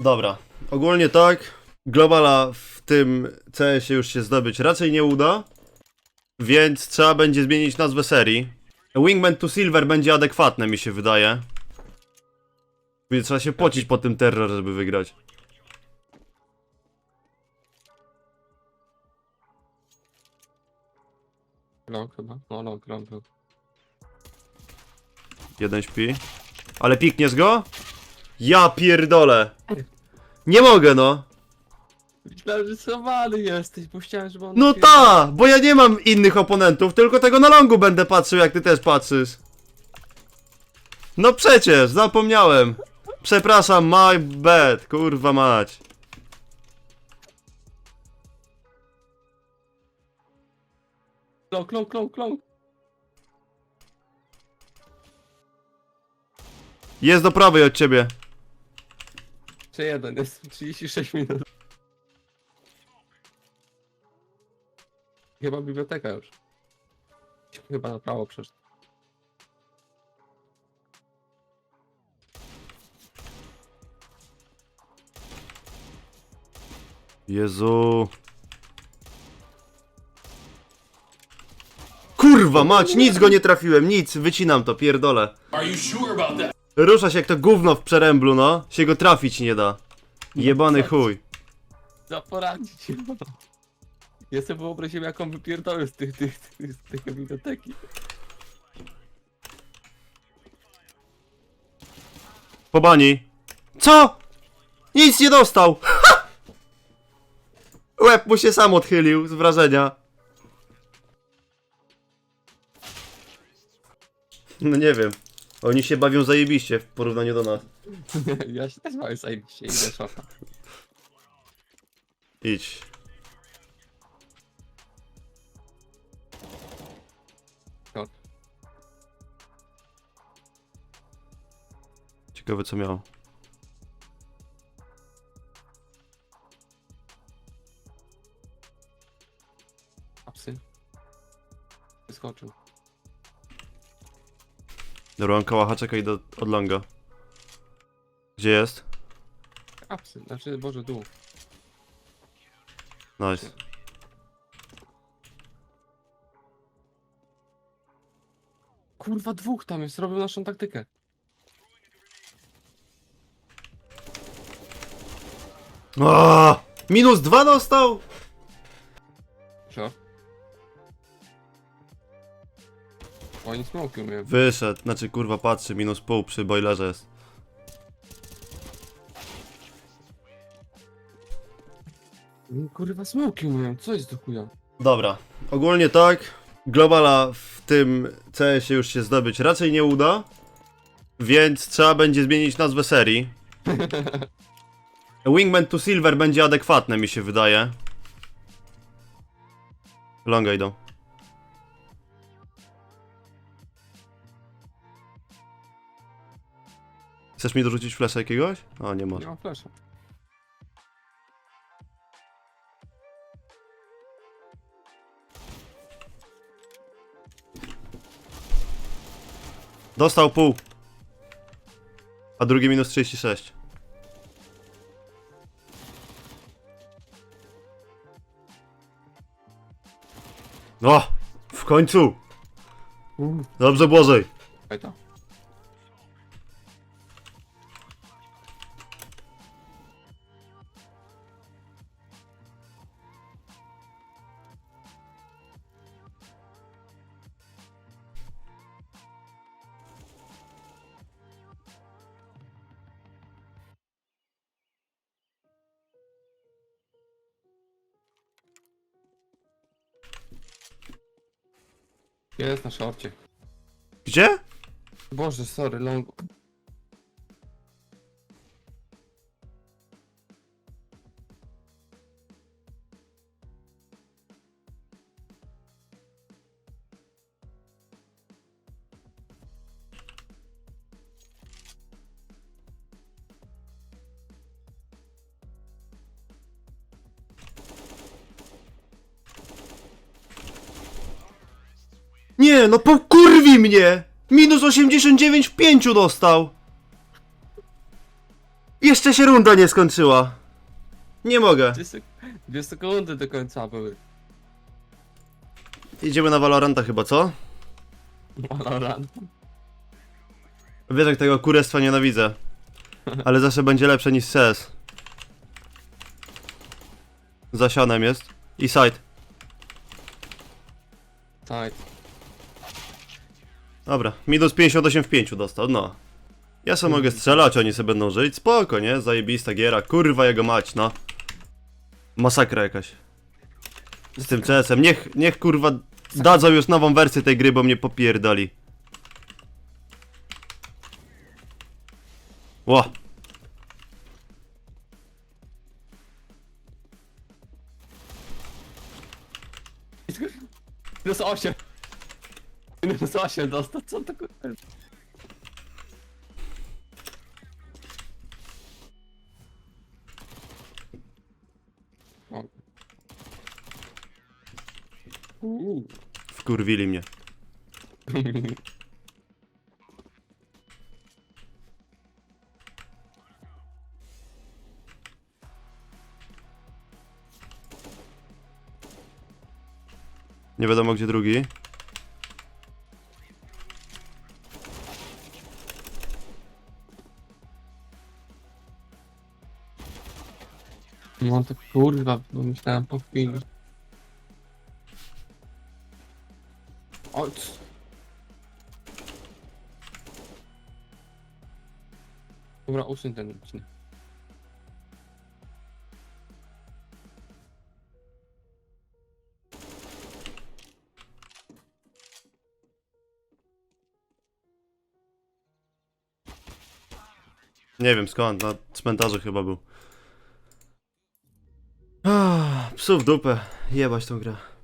Dobra, ogólnie tak. Globala w tym CS-ie już się zdobyć raczej nie uda, więc trzeba będzie zmienić nazwę serii. Wingman to Silver będzie adekwatne, mi się wydaje. Będzie trzeba się pocić po tym terror, żeby wygrać. Long chyba. No long, long był. Jeden śpi. Ale pikniesz go? Ja pierdolę. Nie mogę, no. Myślałem, że schowany jesteś, bo chciałem, żeby on... No ta, bo ja nie mam innych oponentów, tylko tego na longu będę patrzył, jak ty też patrzysz. No przecież, zapomniałem. Przepraszam, my bad, kurwa mać. Long, long, long, long. Jest do prawej od ciebie. Czy jeden, jest 36 minut. Chyba biblioteka już. Chyba na prawo przeszedł. Jezu. Kurwa mać, nic go nie trafiłem, nic, wycinam to, pierdolę. Are you sure about that? Rusza się jak to gówno w przeręblu, no. Się go trafić nie da. Jebany chuj. Za poradzić się. Ja sobie wyobraziłem, jaką wypierdolę z tych, tych, tych, z biblioteki. Po bani. Co? Nic nie dostał! Ha! Łeb mu się sam odchylił z wrażenia. No nie wiem. Oni się bawią zajebiście w porównaniu do nas. Ja się też mam zajebiście, idę szoka. Idź. Szok. Ciekawe co miał. A psy? Wyskoczył. Dobra, on kałacha, czekaj do, od longa. Gdzie jest? A psy, znaczy, boże, dół. Nice. Kurwa, dwóch tam jest, robią naszą taktykę. Aaaa! Minus dwa dostał? Oni smoki umieją. Wyszedł, znaczy kurwa patrzy, minus pół przy boilerze jest. Oni, Kurwa, smoki umieją, co jest do chuja? Dobra, ogólnie tak. Globala w tym CS-ie już się zdobyć raczej nie uda, więc trzeba będzie zmienić nazwę serii. Wingman to Silver będzie adekwatne, mi się wydaje. Longa idą. Chcesz mi dorzucić flasza jakiegoś? O, nie. Nie mam flasha. Dostał pół. A drugi minus 36. O! W końcu! Uuu. Dobrze, Błożej. Czekaj to. Jest na szorcie. Gdzie? Boże, sorry, long. Nie, no pokurwi mnie! Minus 89 w 5 dostał! Jeszcze się runda nie skończyła. Nie mogę. Dwie, sek dwie sekundy do końca były. Idziemy na Valoranta chyba, co? Valorant. Wiesz jak tego kurestwa nienawidzę. Ale zawsze będzie lepsze niż CS. Za sionem jest. I side. Tak. Dobra, minus 58 w 5 dostał, no. Ja sobie mogę strzelać, oni sobie będą żyć, spoko, nie? Zajebista giera, kurwa jego mać, no. Masakra jakaś. Z tym CS-em, niech, niech kurwa dadzą już nową wersję tej gry, bo mnie popierdoli. Ło, Minus 8. Minus 8 dostał, co to wkurwili mnie. Nie wiadomo gdzie drugi. No to kurwa, bo myślałem po chwili. O, c- Dobra, usuń ten odcinek. Nie wiem skąd, na cmentarzu chyba był. Ah, psów dupę, jebać tą grę.